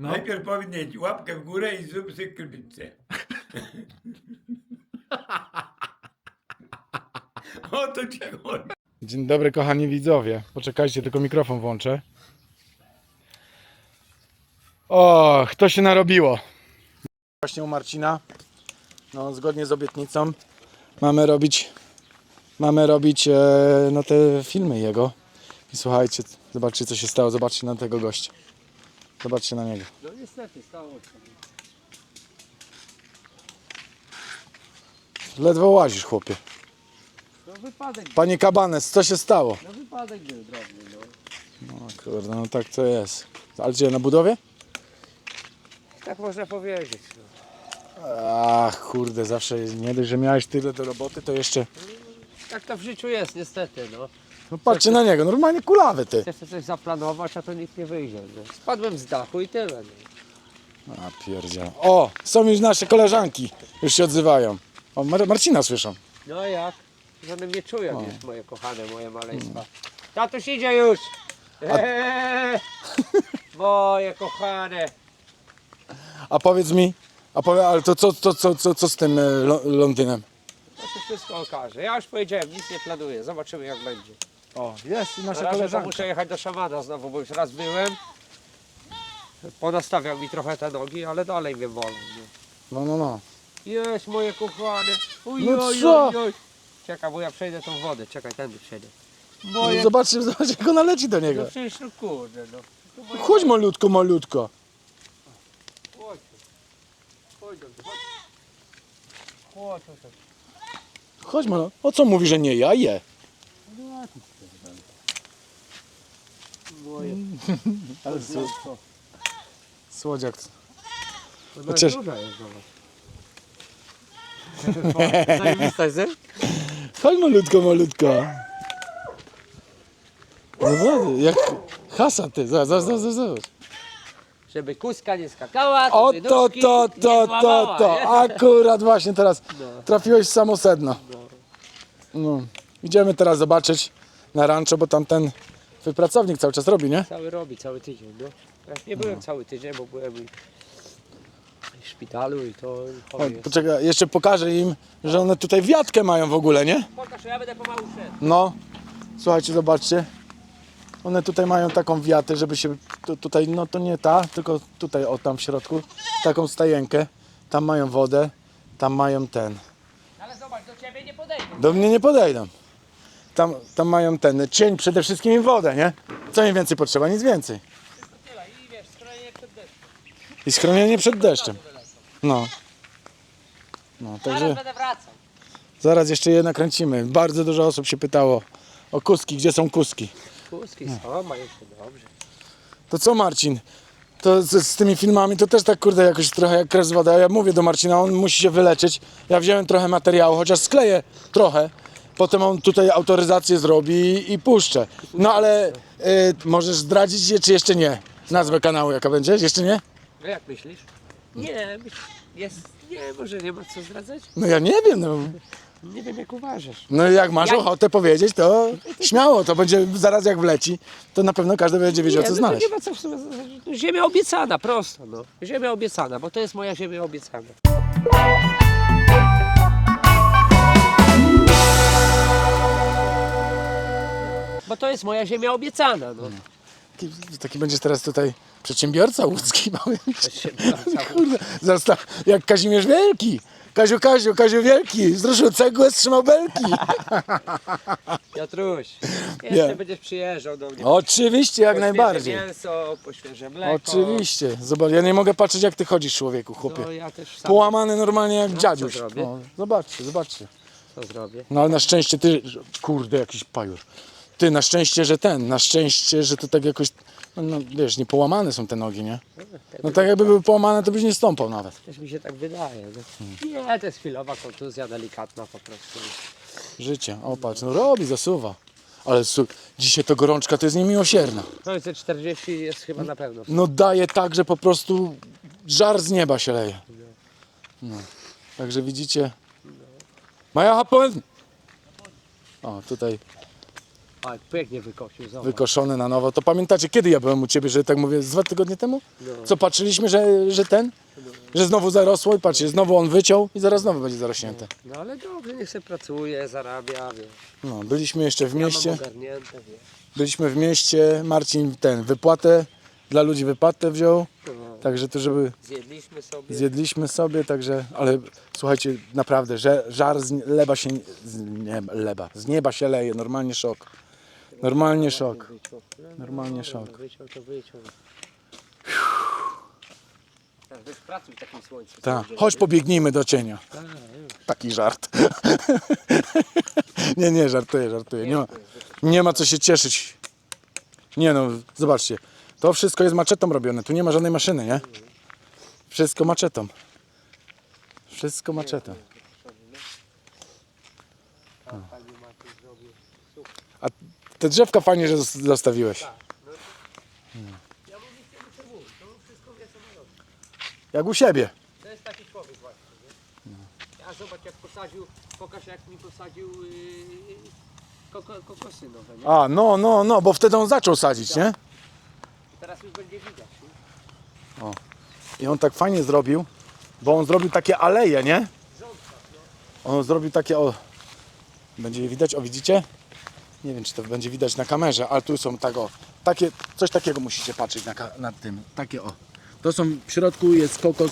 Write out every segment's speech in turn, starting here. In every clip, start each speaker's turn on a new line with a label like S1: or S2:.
S1: No.
S2: Najpierw powinien łapkę w górę i zrób sobie krwice. o to cię chodzi.
S1: Dzień dobry kochani widzowie. Poczekajcie, tylko mikrofon włączę. O, to się narobiło. Właśnie u Marcina. No, zgodnie z obietnicą mamy robić mamy robić e, no te filmy jego. I słuchajcie, zobaczcie co się stało, zobaczcie na tego gościa. Zobaczcie na niego.
S3: No niestety, stało się.
S1: Ledwo łazisz, chłopie.
S3: No wypadek,
S1: Panie Kabanes, co się stało?
S3: no wypadek był drobny, no.
S1: No kurde, no tak to jest. Ale gdzie, na budowie?
S3: Tak można powiedzieć. No.
S1: Ach, kurde, zawsze nie dość, że miałeś tyle do roboty, to jeszcze...
S3: Tak to w życiu jest, niestety, no.
S1: No patrzcie na niego, normalnie kulawy ty.
S3: Chcesz coś zaplanować, a to nikt nie wyjdzie. Spadłem z dachu i tyle, no.
S1: A pierdział. O, są już nasze koleżanki, już się odzywają. O, Mar Marcina słyszą.
S3: No jak? One mnie czują już, moje kochane, moje maleństwa. Tatuś idzie już! Eee, moje kochane!
S1: A powiedz mi, a powie, ale to co, co, co, co, co z tym e, Lo- Londynem?
S3: To się wszystko okaże. Ja już powiedziałem, nic nie planuję, zobaczymy jak będzie.
S1: O, jest i
S3: Na
S1: nasza
S3: razie to
S1: koleżanka.
S3: muszę jechać do szamana znowu, bo już raz byłem. Ponastawiał mi trochę te nogi, ale dalej mnie bolą. nie?
S1: No, no, no.
S3: Jest moje kochane. Uj,
S1: No
S3: oj,
S1: co?
S3: oj, oj. Czekaj, bo ja przejdę tą wodę. Czekaj, tędy przejdę.
S1: no
S3: Moje...
S1: zobaczcie, zobaczcie, jak ona leci do niego.
S3: No przecież no kurde, no. To moje-
S1: Chodź malutko, malutko.
S3: Chodź. Chodź, dobrze, chodź. Chodź, chodź, chodź.
S1: Chodź malutko. O co mówi, że nie ja je?
S3: Moje.
S1: Ale Słodziak.
S3: Ona
S1: Chociaż-.
S3: Zajebista jest?
S1: Chodź malutko, malutko. No wody, jak hasa ty, zobacz, zobacz, zobacz, zobacz.
S3: Żeby kuska nie skakała,
S1: O to,
S3: nóżki
S1: to, to, to, to,
S3: nie?
S1: akurat właśnie teraz
S3: No.
S1: trafiłeś w samo sedno.
S3: No.
S1: No. Idziemy teraz zobaczyć na rancho, bo tam ten twój pracownik cały czas robi, nie?
S3: Cały robi, cały tydzień, no. Ja nie byłem cały tydzień, bo byłem i w szpitalu i to i
S1: O,
S3: chory jest.
S1: poczekaj, jeszcze pokażę im, że one tutaj wiatkę mają w ogóle, nie?
S3: Pokaż, ja będę pomału szedł.
S1: No, słuchajcie, zobaczcie. One tutaj mają taką wiatę, żeby się tu, tutaj, no to nie ta, tylko tutaj, o tam w środku, taką stajenkę. Tam mają wodę, tam mają ten.
S3: Ale zobacz, do ciebie nie podejdę.
S1: Do mnie nie podejdą. Tam, tam mają ten cień, przede wszystkim i wodę, nie? Co im więcej potrzeba? Nic więcej.
S3: Tyle i wiesz, strojenie przed deszczem.
S1: I schronienie przed deszczem. No. No,
S3: Zaraz
S1: także
S3: będę wracał.
S1: zaraz jeszcze je nakręcimy. Bardzo dużo osób się pytało o kuski. Gdzie są kuski?
S3: Kuski są, mają się dobrze.
S1: To co Marcin? To z, z tymi filmami to też tak kurde jakoś trochę jak kres woda. Ja mówię do Marcina, on musi się wyleczyć. Ja wziąłem trochę materiału, chociaż skleję trochę. Potem on tutaj autoryzację zrobi i, puszczę. No ale y, możesz zdradzić je, czy jeszcze nie? Nazwę kanału jaka będzie? Jeszcze nie?
S3: No jak myślisz? Nie, jest, nie, może nie ma co zdradzać?
S1: No ja nie wiem. No,
S3: Nie wiem jak uważasz.
S1: no jak masz
S3: Ja-
S1: ochotę powiedzieć, to śmiało. To będzie zaraz jak wleci, to na pewno każdy będzie wiedział co
S3: no to
S1: znaleźć.
S3: nie ma co w sumie, ziemia obiecana, prosto no. Ziemia obiecana, bo to jest moja ziemia obiecana. Bo to jest moja ziemia obiecana, no.
S1: Taki, taki będziesz teraz tutaj przedsiębiorca łódzki mały.
S3: Przedsiębiorca.
S1: Kurde, jak Kazimierz Wielki. Kaziu, Kaziu, Kaziu Wielki. Zruszył cegłę, strzymał belki.
S3: Piotruś, jeszcze
S1: Nie.
S3: będziesz przyjeżdżał do mnie.
S1: Oczywiście, jak najbardziej.
S3: mięso, po świeże mleko.
S1: Oczywiście. Zobacz, ja nie mogę patrzeć jak ty chodzisz człowieku, chłopie.
S3: No ja też sam.
S1: Połamany normalnie jak dziadziuś.
S3: co zrobię?
S1: No, zobaczcie, zobaczcie.
S3: Co zrobię?
S1: No ale na szczęście ty, kurde, jakiś pajur. Ty, na szczęście, że ten, na szczęście, że to tak jakoś, no, no wiesz, nie połamane są te nogi, nie? No tak jakby były połamane, to byś nie stąpał nawet.
S3: Też mi się tak wydaje. No. Nie, to jest chwilowa kontuzja, delikatna po prostu.
S1: Życie, o patrz, no robi, zasuwa. Ale su- dzisiaj to gorączka to jest niemiłosierna.
S3: No i te 40 jest chyba na pewno.
S1: No daje tak, że po prostu żar z nieba się leje. No. Także widzicie. Maja happen! O, tutaj
S3: A jak pięknie wykosił, zobacz.
S1: wykoszony na nowo. To pamiętacie, kiedy ja byłem u Ciebie, że tak mówię, z dwa tygodnie temu?
S3: No.
S1: Co patrzyliśmy, że, że ten? Że znowu zarosło i patrzcie, znowu on wyciął i zaraz znowu będzie zarośnięte.
S3: No ale dobrze, niech se pracuje, zarabia, wiesz.
S1: No, byliśmy jeszcze w
S3: Ja mam
S1: mieście,
S3: ogarnięte, wiesz.
S1: byliśmy w mieście, Marcin ten, wypłatę, dla ludzi wypłatę wziął,
S3: No,
S1: także to żeby
S3: zjedliśmy sobie.
S1: zjedliśmy sobie, także, ale słuchajcie, naprawdę, że żar z leba się, z nieba, leba, z nieba się leje, normalnie szok. Normalnie szok.
S3: Wyciął. No,
S1: Normalnie
S3: no,
S1: szok.
S3: Wyciął to wyciął. Tak, wiesz, pracuj w takim słońcu.
S1: Tak, chodź pobiegnijmy do cienia.
S3: Tak.
S1: Taki żart. nie, nie, żartuję, żartuję. Nie ma, nie ma co się cieszyć. Nie no, zobaczcie. To wszystko jest maczetą robione. Tu nie ma żadnej maszyny, nie? Wszystko maczetą. Wszystko maczetą. A te drzewka fajnie, że zos- zostawiłeś. Jak u siebie.
S3: To jest taki człowiek właśnie, nie? A zobacz jak posadził, pokaż jak mi posadził yy, koko, kokosy nowe, nie?
S1: A, no, no, no, bo wtedy on zaczął sadzić, nie?
S3: Teraz już będzie widać, nie?
S1: I on tak fajnie zrobił, bo on zrobił takie aleje, nie? On zrobił takie, o, będzie je widać, o widzicie? Nie wiem, czy to będzie widać na kamerze, ale tu są tak, o, takie, coś takiego musicie patrzeć na, na tym, takie o. To są, w środku jest kokos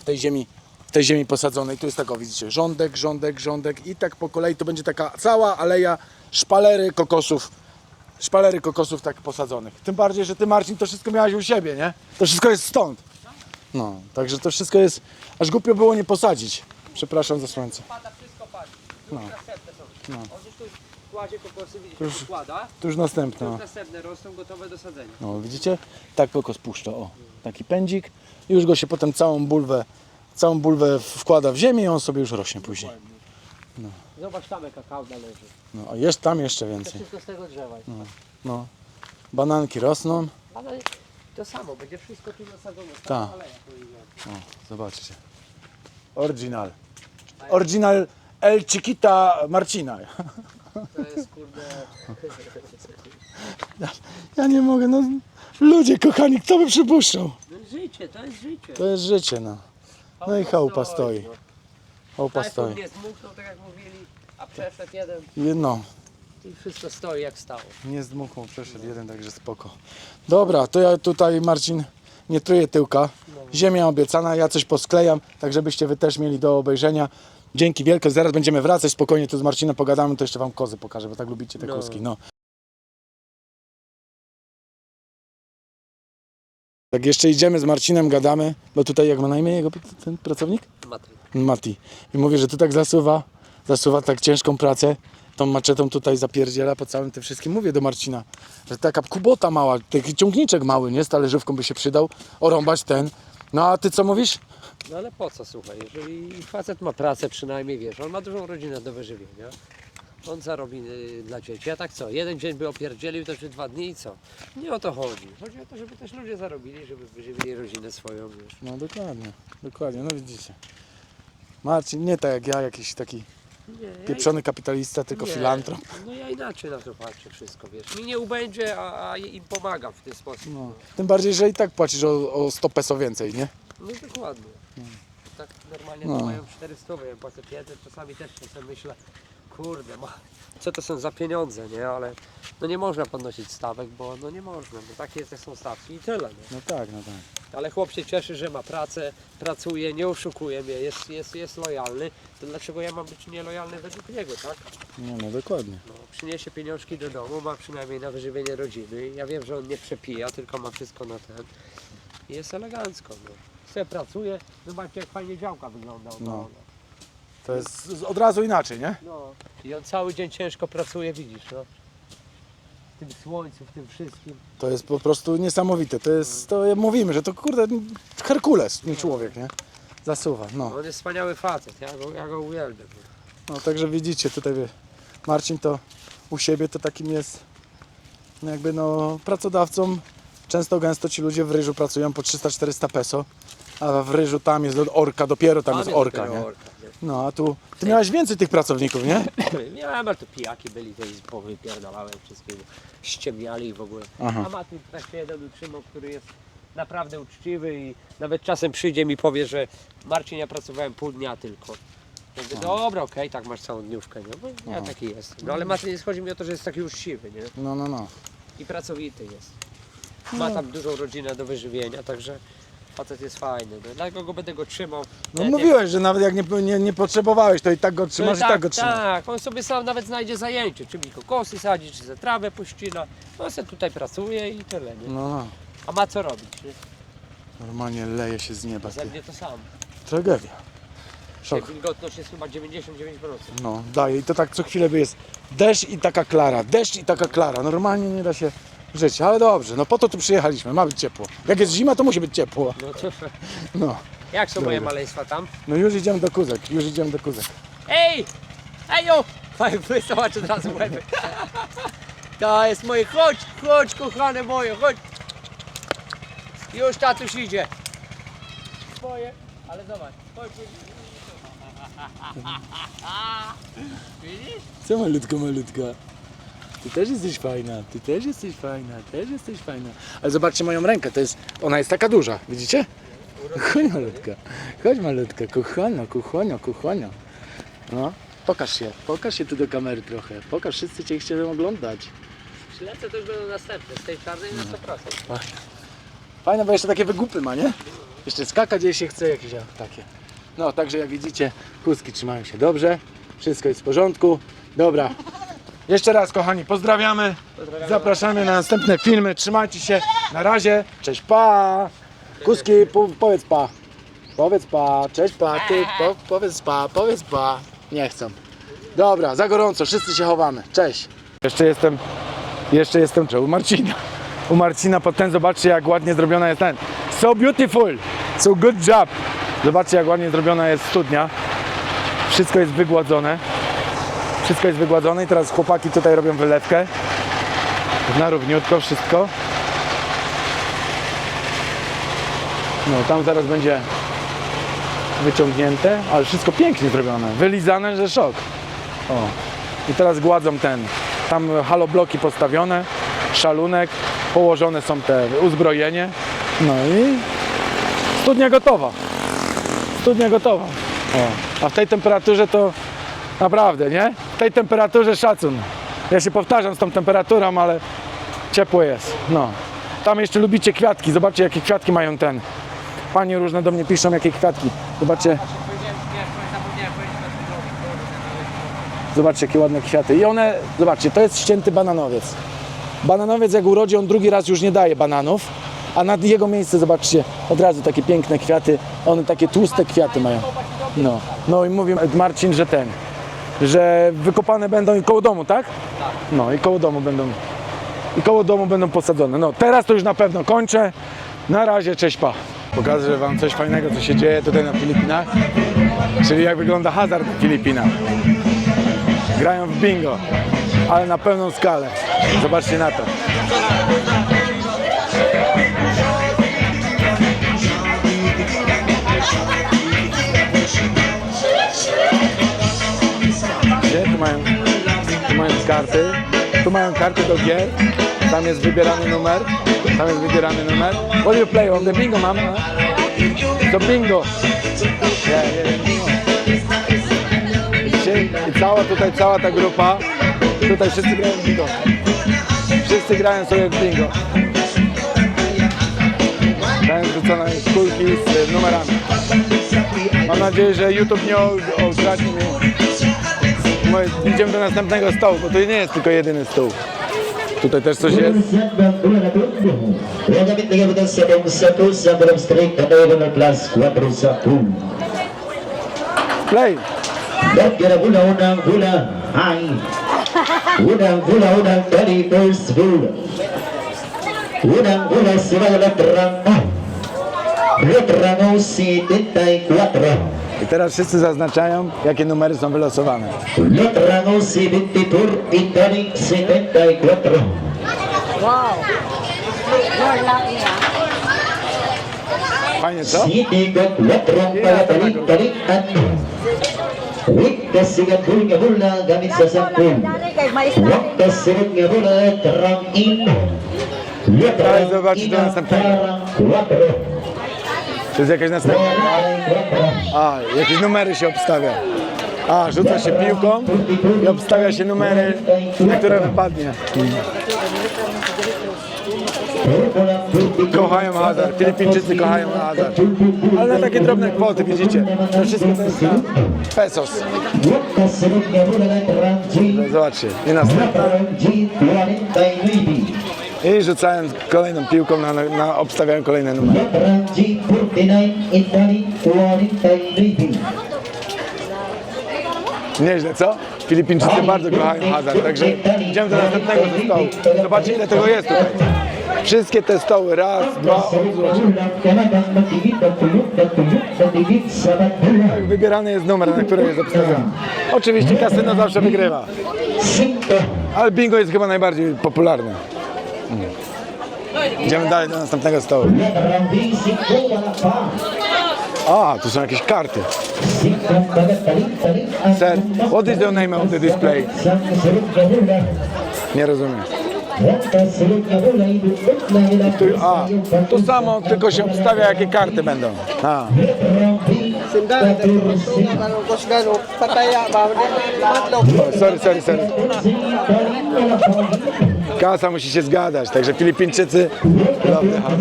S1: w tej ziemi, w tej ziemi posadzonej, tu jest tak, o, widzicie, rządek, rządek, rządek i tak po kolei to będzie taka cała aleja szpalery kokosów, szpalery kokosów tak posadzonych. Tym bardziej, że ty Marcin to wszystko miałeś u siebie, nie? To wszystko jest stąd. No, także to wszystko jest, aż głupio było nie posadzić. Przepraszam za słońce.
S3: Pada wszystko padnie. Już są.
S1: No.
S3: On już kokosy, widzisz, układa.
S1: Tu już następne.
S3: Już rosną gotowe do sadzenia.
S1: No, widzicie? Tak kokos puszcza, o. Taki pędzik. I już go się potem całą bulwę, całą bulwę wkłada w ziemię i on sobie już rośnie później.
S3: Zobacz tam jaka kauda leży.
S1: No, a jest tam jeszcze
S3: To
S1: więcej.
S3: wszystko z tego drzewa. jest.
S1: No. Bananki rosną.
S3: Ale to samo, będzie wszystko tu.
S1: Tak.
S3: Tak. Aleja, powinna.
S1: O, zobaczcie. Oryginal. Oryginal El Chiquita Marcina.
S3: To jest kurde...
S1: Ja nie mogę, no. Ludzie kochani, kto by przypuszczał?
S3: No życie, to jest życie.
S1: To jest życie, no. No i chałupa stoi.
S3: no.
S1: Chałupa
S3: Tajfun
S1: stoi.
S3: nie zmuchnął, tak jak mówili, a przeszedł jeden
S1: Jedno.
S3: i wszystko stoi jak stało.
S1: Nie zdmuchnął, przeszedł jeden, także spoko. Dobra, to ja tutaj Marcin nie truję tyłka. Ziemia obiecana, ja coś posklejam, tak żebyście wy też mieli do obejrzenia. Dzięki wielkie, zaraz będziemy wracać, spokojnie tu z Marcinem pogadamy, to jeszcze wam kozy pokażę, bo tak lubicie te
S3: No.
S1: kózki. No. Tak jeszcze idziemy z Marcinem, gadamy, bo tutaj jak ma na imię jego ten pracownik?
S3: Matry.
S1: Mati. I mówię, że tu tak zasuwa, zasuwa tak ciężką pracę, tą maczetą tutaj zapierdziela po całym tym wszystkim. Mówię do Marcina, że taka kubota mała, taki ciągniczek mały, nie? Z talerzówką by się przydał, orąbać ten. No a ty co mówisz?
S3: No ale po co, słuchaj, jeżeli facet ma pracę przynajmniej, wiesz, on ma dużą rodzinę do wyżywienia, on zarobi y, dla dzieci, a tak co, jeden dzień by opierdzielił, to czy dwa dni i co? Nie o to chodzi. Chodzi o to, żeby też ludzie zarobili, żeby wyżywili rodzinę swoją, wiesz.
S1: No dokładnie, dokładnie, no widzicie. Marcin nie tak jak ja, jakiś taki
S3: Nie, ja
S1: pieprzony kapitalista, tylko
S3: nie,
S1: filantrop.
S3: No ja inaczej na to patrzę wszystko, wiesz. Mi nie ubędzie, a, a im pomagam w ten sposób.
S1: No. Tym bardziej, że i tak płacisz o, o 100 peso więcej, nie?
S3: No dokładnie. Tak normalnie
S1: No.
S3: to mają 400, ja płacę 500, czasami też czasem myślę, kurde, ma, co to są za pieniądze, nie? Ale no nie można podnosić stawek, bo no nie można, bo takie są stawki i tyle, nie?
S1: No tak, no tak.
S3: Ale chłop się cieszy, że ma pracę, pracuje, nie oszukuje mnie, jest, jest, jest lojalny, to dlaczego ja mam być nielojalny według niego, tak?
S1: No, no dokładnie.
S3: No, przyniesie pieniążki do domu, ma przynajmniej na wyżywienie rodziny. Ja wiem, że on nie przepija, tylko ma wszystko na ten. I jest elegancko. No. Se pracuje, zobaczcie jak fajnie działka wygląda.
S1: No. To jest z- od razu inaczej, nie?
S3: no. I on cały dzień ciężko pracuje, widzisz, no. W tym słońcu, w tym wszystkim.
S1: To jest po prostu niesamowite. To jest, to jak mówimy, że to kurde Herkules, nie człowiek, nie? Zasuwa, no.
S3: On jest wspaniały facet, ja go, ja go uwielbiam.
S1: no. Także widzicie, tutaj wie, Marcin to u siebie to takim jest no jakby no pracodawcą. Często gęsto ci ludzie w ryżu pracują po 300-400 peso. A w ryżu tam jest orka, dopiero tam
S3: Tam
S1: jest orka, nie?
S3: orka, nie?
S1: No a tu, ty miałeś więcej tych pracowników, nie?
S3: Miałem, ale to pijaki byli, to i powypierdalałem wszystkiego. Ściemniali i w ogóle.
S1: Aha.
S3: A ma tu tak jeden utrzymał, który jest naprawdę uczciwy i nawet czasem przyjdzie mi powie, że Marcin, ja pracowałem pół dnia tylko. Ja mówię, dobra, okej, tak masz całą dniówkę, nie? Bo ja taki jest. No ale Marcin, chodzi mi o to, że jest taki uczciwy, nie?
S1: No, no, no.
S3: I pracowity jest. Ma tam dużą rodzinę do wyżywienia, także facet jest fajny. No. Dlatego go będę go trzymał.
S1: No
S3: jak-
S1: mówiłeś, że nawet jak nie, nie, nie potrzebowałeś, to i tak go trzymasz, i tak go trzymasz.
S3: tak, on sobie sam nawet znajdzie zajęcie, czy mi kokosy sadzi, czy za trawę puścina. No se tutaj pracuje i tyle, nie?
S1: No, no.
S3: A ma co robić, nie?
S1: Normalnie leje się z nieba.
S3: Ze mnie to sam.
S1: Tragedia. Szok.
S3: wilgotność jest chyba 99%.
S1: No, daje. I to tak co chwilę by jest deszcz i taka klara, deszcz i taka klara. Normalnie nie da się żyć, ale dobrze, no po to tu przyjechaliśmy, ma być ciepło. Jak jest zima, to musi być ciepło.
S3: No to
S1: No,
S3: jak są moje
S1: Dobra.
S3: maleństwa tam?
S1: no już idziemy do kuzek, już idziemy do kuzek.
S3: Ej! Ejo! Zobacz od razu łeby. To jest moje, chodź, chodź kochane moje, chodź. Już tatuś idzie. Moje, ale zobacz, chodź. Widzisz?
S1: Co malutka, malutka? Ty też jesteś fajna, ty też jesteś fajna, też jesteś fajna. Ale zobaczcie moją rękę, to jest, ona jest taka duża, widzicie? Chodź malutka, chodź malutka, kochano, kochano, kochano. No, pokaż się, pokaż się tu do kamery trochę, pokaż, wszyscy Cię chcą oglądać.
S3: Śledce to już będą następne, z tej czarnej na 100%.
S1: Fajne. Fajne, bo jeszcze takie wygupy ma, nie? Jeszcze skakać gdzieś się chce, jakieś takie. No, także jak widzicie, kuski trzymają się dobrze, wszystko jest w porządku. Dobra, jeszcze raz kochani, pozdrawiamy, zapraszamy na następne filmy, trzymajcie się, na razie, cześć, pa! Kuski, po, powiedz pa, powiedz pa, cześć pa, ty, po, powiedz pa, powiedz pa, nie chcą. Dobra, za gorąco, wszyscy się chowamy, cześć. Jeszcze jestem jeszcze jestem u Marcina. U Marcina pod ten, zobaczcie jak ładnie zrobiona jest ten. So beautiful, so good job. Zobaczcie jak ładnie zrobiona jest studnia. Wszystko jest wygładzone. Wszystko jest wygładzone i teraz chłopaki tutaj robią wylewkę. Na równiutko wszystko. No tam zaraz będzie wyciągnięte, ale wszystko pięknie zrobione. Wylizane, że szok. O. I teraz gładzą ten. Tam halobloki postawione, szalunek, położone są te uzbrojenie. No i studnia gotowa. Studnia gotowa. O. A w tej temperaturze to naprawdę, nie? Tej temperaturze szacun. Ja się powtarzam z tą temperaturą, ale ciepło jest. No. Tam jeszcze lubicie kwiatki. Zobaczcie jakie kwiatki mają ten. Panie różne do mnie piszą jakie kwiatki. Zobaczcie. Zobaczcie, jakie ładne kwiaty. I one, zobaczcie, to jest ścięty bananowiec. Bananowiec jak urodzi, on drugi raz już nie daje bananów, a nad jego miejsce, zobaczcie, od razu takie piękne kwiaty. One takie tłuste kwiaty mają. No, no i mówi Marcin, że ten, że wykopane będą i koło domu, tak? No i koło domu będą, i koło domu będą posadzone. No teraz to już na pewno kończę. Na razie, cześć pa. Pokażę wam coś fajnego, co się dzieje tutaj na Filipinach, czyli jak wygląda hazard w Filipinach grają w bingo, ale na pełną skalę. Zobaczcie na to. Karty, tu mają karty do gier, tam jest wybierany numer, tam jest wybierany numer. What do you play on the bingo, mama? To bingo. Yeah, yeah? I cała tutaj, cała ta grupa, tutaj wszyscy grają w bingo. Wszyscy grają sobie w bingo. Grają rzucone kulki z numerami. Mam nadzieję, że YouTube nie okradnie mnie. Idziemy do następnego stołu, bo to nie jest tylko jedyny stół. Tutaj też coś jest.
S4: Kaya kami tingnan sa dong satu sa dalam straight kadayo na class 4 sa 2.
S1: Play!
S4: Unang-unang bola ay dari first bola. Unang bola sila Letrango. Letrango si 74.
S1: I teraz wszyscy zaznaczają, jakie numery są wylosowane.
S4: Letrango si 24 y dari 74.
S5: Wow. You're lucky, huh?
S1: Fajnie, co?
S4: Para gamit sa sampung.
S1: Następnego. To jest jakaś następna. A, jakieś numery się obstawia. A, rzuca się piłką i obstawia się numery, na które wypadnie. Kochają hazard, Filipińczycy kochają hazard. Ale na takie drobne kwoty, widzicie? To wszystko to jest pesos. Zobaczcie, i następna.
S4: Terang in 49.
S1: I rzucają kolejną piłką, na, na, obstawiają kolejne numery.
S4: Terang in 49 Italy 49.
S1: Nieźle, co? Filipińczycy bardzo kochają hazard, także idziemy do następnego stołu. Zobaczcie ile tego jest tutaj. Wszystkie te stoły, raz, dwa, tak wybierany jest numer, na który jest obstawiony. Oczywiście kasyno zawsze wygrywa, ale bingo jest chyba najbardziej popularne. Mm. Idziemy dalej do następnego stołu. A, tu są jakieś karty. Sir, what is the name of the display? Nie rozumiem. Tu, a, to samo, tylko się obstawia jakie karty będą. A, sorry, sorry, sorry. Kasa musi się zgadać, także Filipińczycy dobry hazard.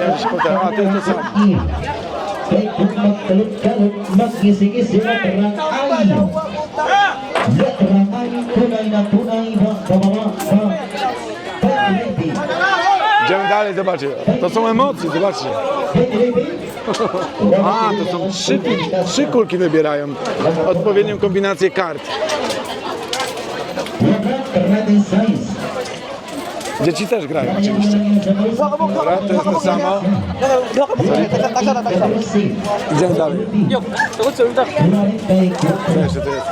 S1: Ja już potem, a to jest to samo. Idziemy dalej, zobaczcie. To są emocje, zobaczcie. A, to są trzy, trzy kulki wybierają. Odpowiednią kombinację kart. Dzieci też grają oczywiście. Dobra, to jest to samo. Idziemy dalej. Co jeszcze to jest?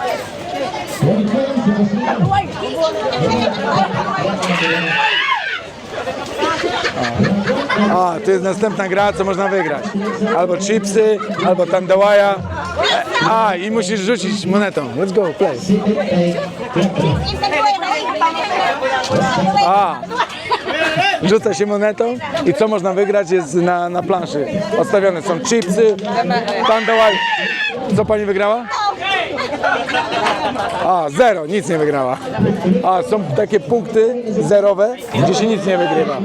S1: A, to jest następna gra, co można wygrać. Albo chipsy, albo tandałaja. A, i musisz rzucić monetą. Let's go, play. A, rzuca się monetą i co można wygrać jest na, na planszy. Odstawione są chipsy, tandałaj. Co pani wygrała? A, zero, nic nie wygrała. A, są takie punkty zerowe, gdzie się nic nie wygrywa.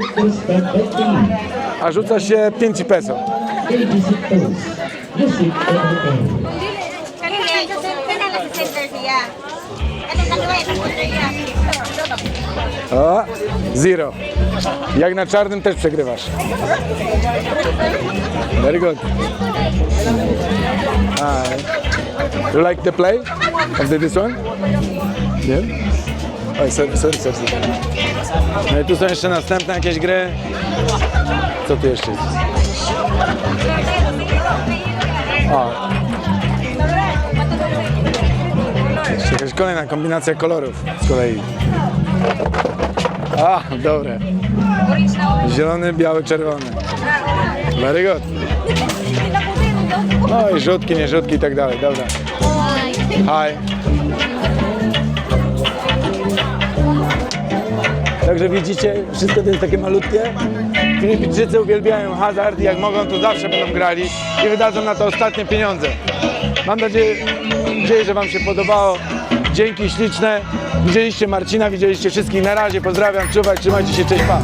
S1: A rzuca się 5 peso. O, zero. Jak na czarnym też przegrywasz. Very good. Hi. You like the play of the, this one? Yeah? Oj, sorry, sorry, sorry. No i tu są jeszcze następne jakieś gry. Co tu jeszcze jest? O. Jakaś kolejna kombinacja kolorów z kolei. A, dobre. Zielony, biały, czerwony. Very good. No i rzutki, nie rzutki i tak dalej, dobra. Hi. Także widzicie, wszystko to jest takie malutkie. Filipińczycy uwielbiają hazard i jak mogą, to zawsze będą grali i wydadzą na to ostatnie pieniądze. Mam nadzieję, nadzieję że Wam się podobało. Dzięki śliczne. Widzieliście Marcina, widzieliście wszystkich. Na razie pozdrawiam, czuwać, trzymajcie się, cześć, pa.